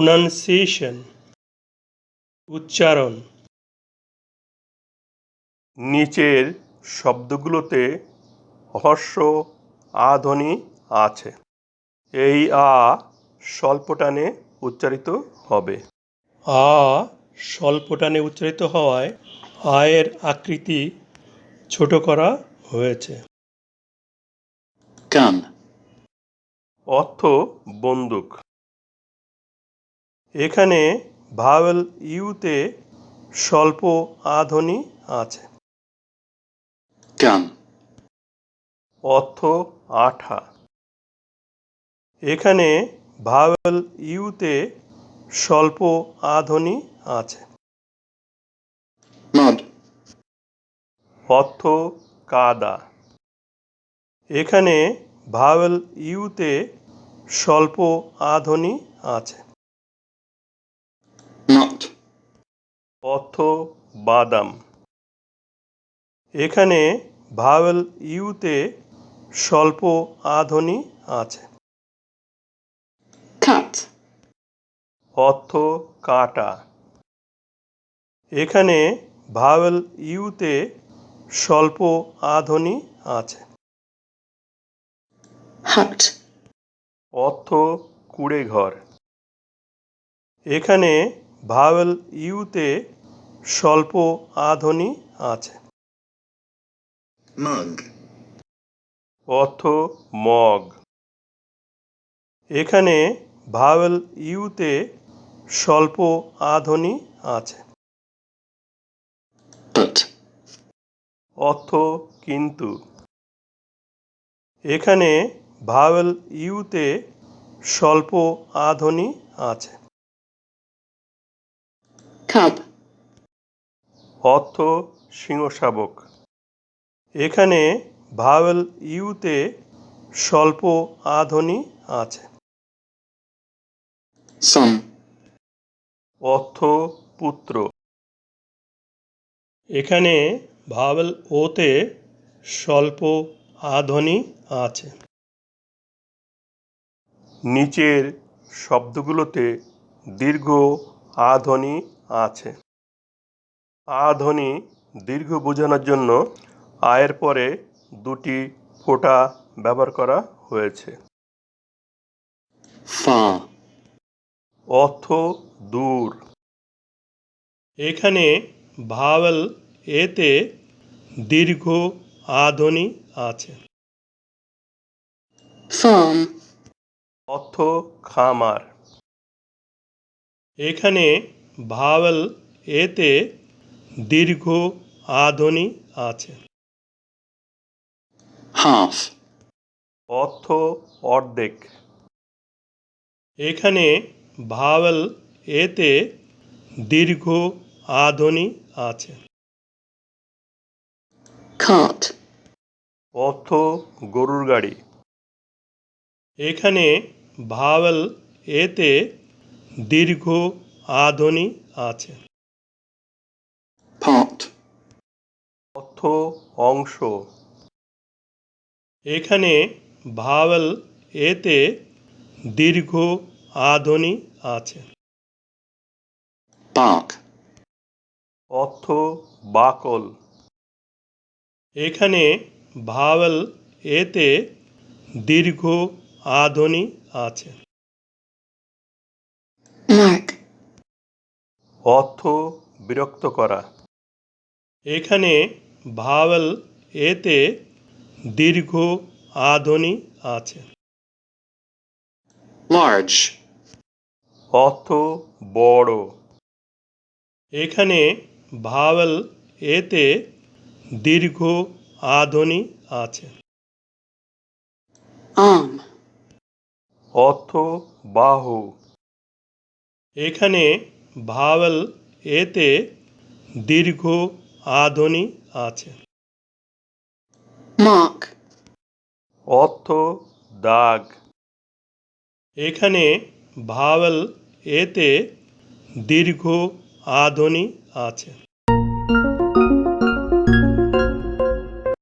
Pronunciation উচ্চারণ। নিচের শব্দগুলোতে হর্ষ আ ধ্বনি আছে। এই আ স্বল্পটানে উচ্চারিত হবে। আ স্বল্পটানে উচ্চারিত হওয়ায় আয়ের আকৃতি ছোট করা হয়েছে। gun, অর্থ বন্দুক। এখানে ভাওয়েল ইউতে স্বল্প আধ্বনি আছে। অর্থ আঠা। এখানে ভাওয়েল ইউতে স্বল্প আধ্বনি আছে। অর্থ কাদা। এখানে ভাওয়েল ইউতে স্বল্প আধ্বনি আছে। অর্থ বাদাম। এখানে ভাওয়েল ইউতে স্বল্প আধ্বনি আছে। অর্থ কাটা। এখানে ভাওয়েল ইউতে স্বল্প আধ্বনি আছে। অর্থ কুড়ে ঘর এখানে ভাওয়েল ইউতে স্বল্প আধ্বনি আছে। mug, অর্থ মগ। এখানে ভাওয়েল ইউতে স্বল্প আধ্বনি আছে। অর্থ কিন্তু। এখানে ভাওয়েল ইউতে স্বল্প আধ্বনি আছে। Cub, অর্থ সিংহশাবক। এখানে ভাওয়েল ইউতে স্বল্প আধ্বনি আছে। son, অর্থ পুত্র। এখানে ভাওয়েল ওতে স্বল্প আধ্বনি আছে। নিচের শব্দগুলোতে দীর্ঘ আধ্বনি আছে। আধ্বনি দীর্ঘ বোঝানোর জন্য আয়ের পরে দুটি ফোঁটা ব্যবহার করা হয়েছে। far, অর্থ দূর। এখানে ভাওয়েল এতে দীর্ঘ আধ্বনি আছে। farm, অর্থ খামার। এখানে ভাওয়েল এতে দীর্ঘ আধ্বনি আছে। half, অর্থ অর্ধেক। এখানে ভাওয়েল এতে দীর্ঘ আধ্বনি আছে। cart, অর্থ গরুর গাড়ি। এখানে ভাওয়েল এতে দীর্ঘ আধ্বনি আছে। Part, অর্থ অংশ। এখানে ভাওয়েল এতে দীর্ঘ আধ্বনি আছে। Bark, অর্থ বাকল। এখানে ভাওয়েল এতে দীর্ঘ আধ্বনি আছে। অর্থ বিরক্ত করা। এখানে ভাওয়েল এতে দীর্ঘ আধ্বনি আছে। Large, অর্থ বড়। এখানে ভাওয়েল এতে দীর্ঘ আধ্বনি আছে। Arm, অর্থ বাহু। এখানে ভাওয়েল এতে দীর্ঘ আধ্বনি আছে। মাক অর্থ দাগ। এখানে ভাওয়েল এতে দীর্ঘ আধ্বনি আছে।